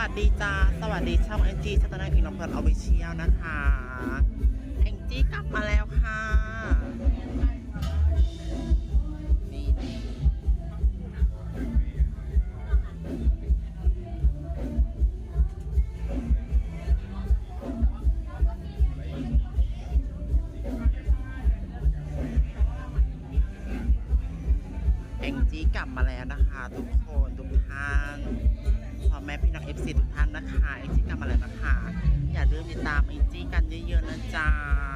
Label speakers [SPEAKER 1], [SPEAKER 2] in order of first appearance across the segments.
[SPEAKER 1] วัสดีจ้า สวัสดีช่องแองจี้ชัตนาอิงลำเพลินออฟฟิเชียลนะคะแองจี้กลับมาแล้วค่ะ แองจี้กลับมาแล้วนะคะ ทุกคน ทุกท่าน แม่พี่น้องเอฟซีทุกท่านนะคะไอจีกลันมาแล้วนะคะ อย่าลืมติดตามไอจีกันเยอะๆนะจ๊ะ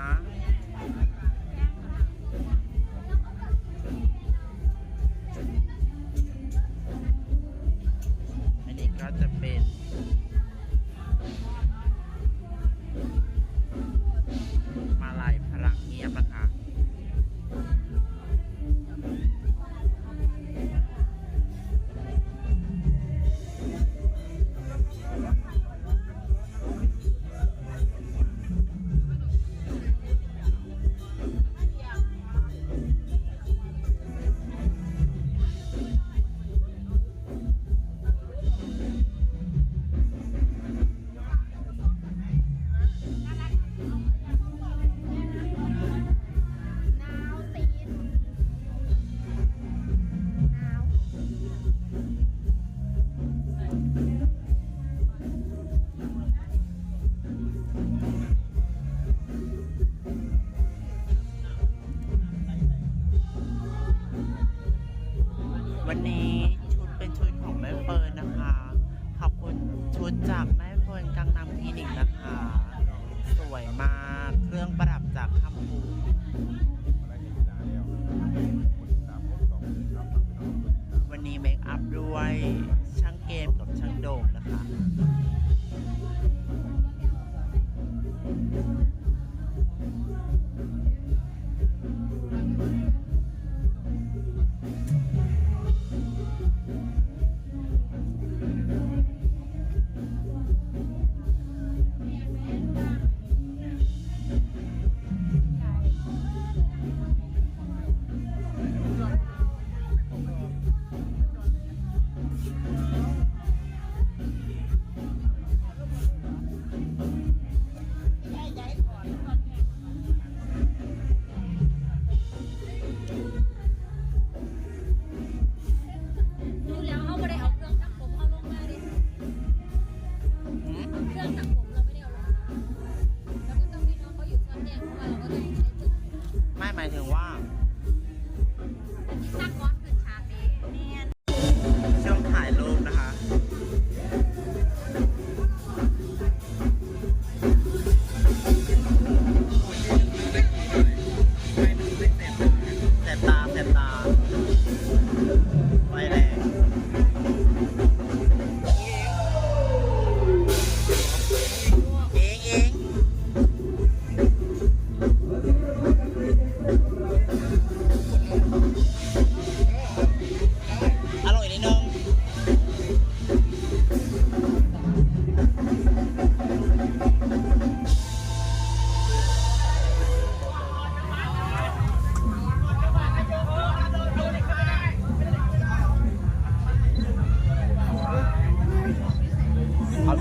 [SPEAKER 2] วันนี้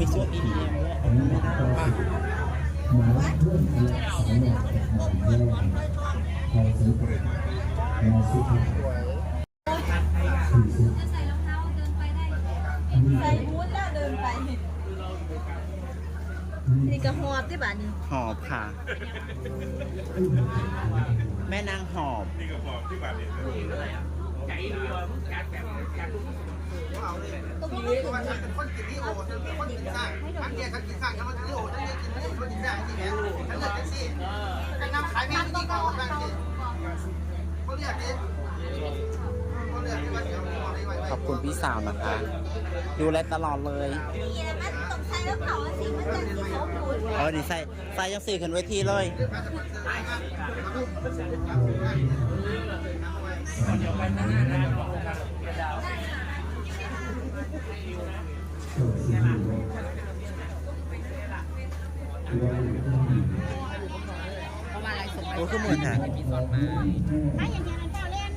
[SPEAKER 1] มีช่วง EDM ด้วย
[SPEAKER 2] จะใส่รองเท้าเดินไปได้
[SPEAKER 3] ใส่บูทแล้วเดินไป นี่ก็หอบที่บ้านนี่
[SPEAKER 1] หอบค่ะ แม่นางหอบกระหอบที่บ้านเลย
[SPEAKER 3] ตัวพวกนี้คือ
[SPEAKER 4] คนกินที่โอ้ฉันเป็นคนกินได้ทั้งเนี่ยฉันกินข้าวฉันมากินที่โอ้ฉันเนี่ยกินไม่ได้คนกินได้จริงๆฉันเลือกแท็กซี่ฉันนำขายไม่ได้ที่เขาบ้างสิเขาเรียกดิเขาเรียกที่ว่าเดี๋ยวอะไรไว้
[SPEAKER 1] ขอบคุณพี่สาวนะคะ ดูแลตลอดเลย
[SPEAKER 3] มีอะไรมันต้องใช้แล้วเผาสิมันจะสีเขาบูด
[SPEAKER 1] เอาดีใส่ใส่ยังสี่ขึ้นเวทีเลย โอ้คือเหมือนอะ
[SPEAKER 2] ถ้าอย่างนี้นะเจ้าเล่น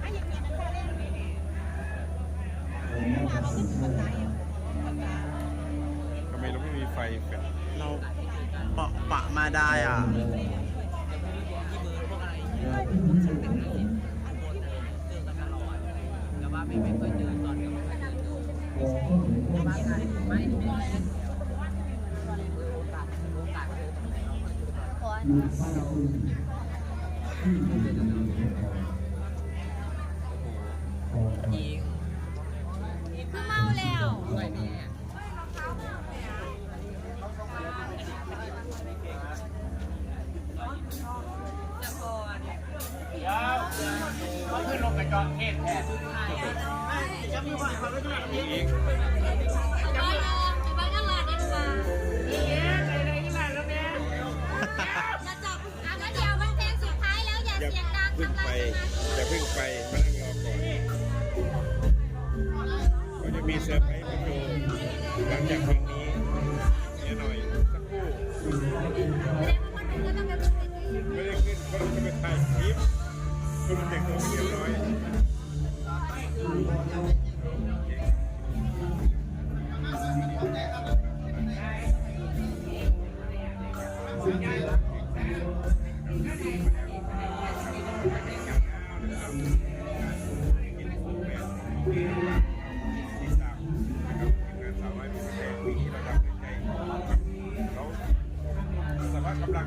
[SPEAKER 2] ถ้าอย่างนี้นเจ้าเล่นเวลาเราก็ถึงตาย
[SPEAKER 5] กัน
[SPEAKER 1] เราเปาะปะมาได้อะ
[SPEAKER 2] ขอคือเมาแล้ว
[SPEAKER 5] ขึ้นลงกระจอกเทศแท้
[SPEAKER 2] ไปบ้านเราไปบ้านน ไปมา
[SPEAKER 5] นั่งรอก่อนเราจะมีเซอร์ไพรส์มาดูหลังจากเพ ล้วค่ะ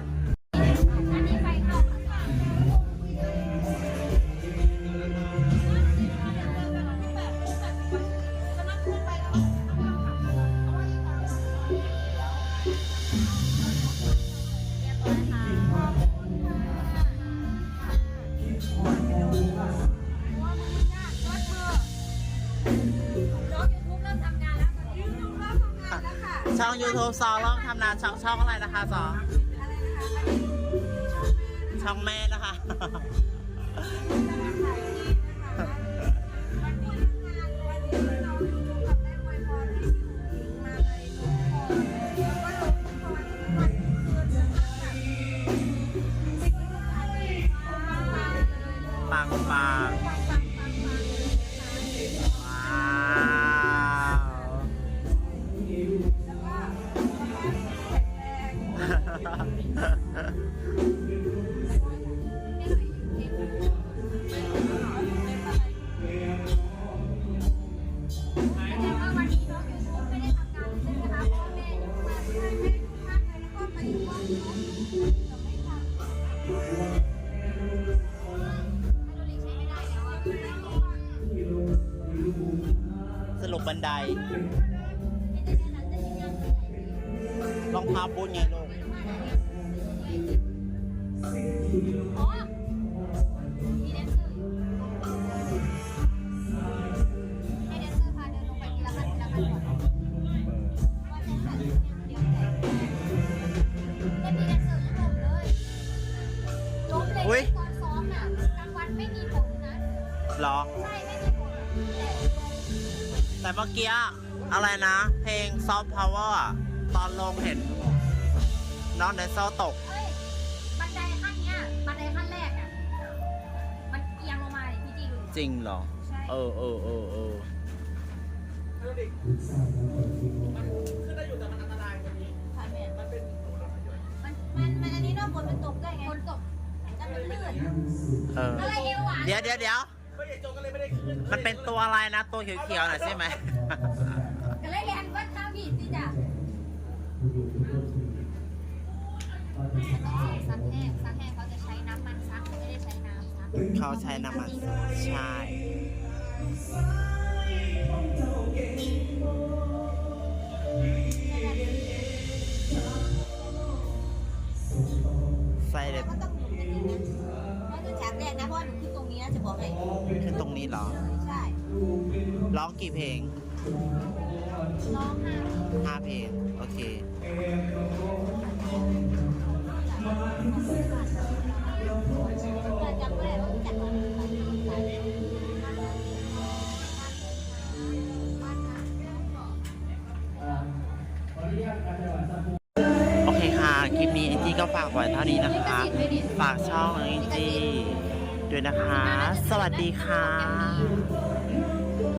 [SPEAKER 1] ช่อง YouTube ซอลองทำนานช่องช่องอะไรนะคะซอ ช่องแม่นะคะ
[SPEAKER 2] ขั้น
[SPEAKER 1] ก่
[SPEAKER 2] อนว่าจะใส่เดียวแต่แต่มีแดนเซอร์ล้มเลยล้มเลยตอนซ้อมน่ะกลางวันไม่มีผลนะ
[SPEAKER 1] เหรอ
[SPEAKER 2] ใช่ไม่มีผล แต่
[SPEAKER 1] แต่เมื่อกี้อะไรนะ เพลง Soft Power อะตอนลงเห็น น้องแดนเซอร์ตก
[SPEAKER 2] เอ้ยบันไดขั้นเนี้ยบันไดขั้นแรกอะ มันเอียงลงมาเลยพี่จีดู
[SPEAKER 1] จริงเหรอ
[SPEAKER 2] ใช่
[SPEAKER 1] เออเออเออเออ
[SPEAKER 2] ค่ะแม่มันเป็นมันมันมันอันนี้เนอกฝนมันตกด้วยไงฝนตกแต่มันลื่น
[SPEAKER 1] เออ
[SPEAKER 2] อะไรเอวหวาน
[SPEAKER 1] เดี๋ยวเดี๋ยวเดี๋ยว มันเป็นตัวอะไรนะ ตัวเขียวๆน่ะใช่ไหม
[SPEAKER 2] ก็เลยแลนวัดท่าผิดสิจ้ะซักแห้งซักแห้งเขาจะใช้น้ำมันซักไม่ได้ใช้น้ำซัก
[SPEAKER 1] เขาใช้น้ำมันใช่ใส่เด็ด
[SPEAKER 3] ก็ต้องหมุ นตรงนี้นะจะบอกให้
[SPEAKER 1] ขึ้นตรงนี้เหรอ
[SPEAKER 3] ใช่
[SPEAKER 1] ร้องกี่เพลง
[SPEAKER 2] ร้องห้า
[SPEAKER 1] ห้าเพลง โอเค
[SPEAKER 3] แต่จำไม่ได้ว่าจัดตอนไหน
[SPEAKER 1] โอเคค่ะ คลิปนี้แองจี้ก็ฝากไว้เท่านี้นะคะ ฝากช่องแองจี้ ด้วยนะคะ สวัสดีค่ะ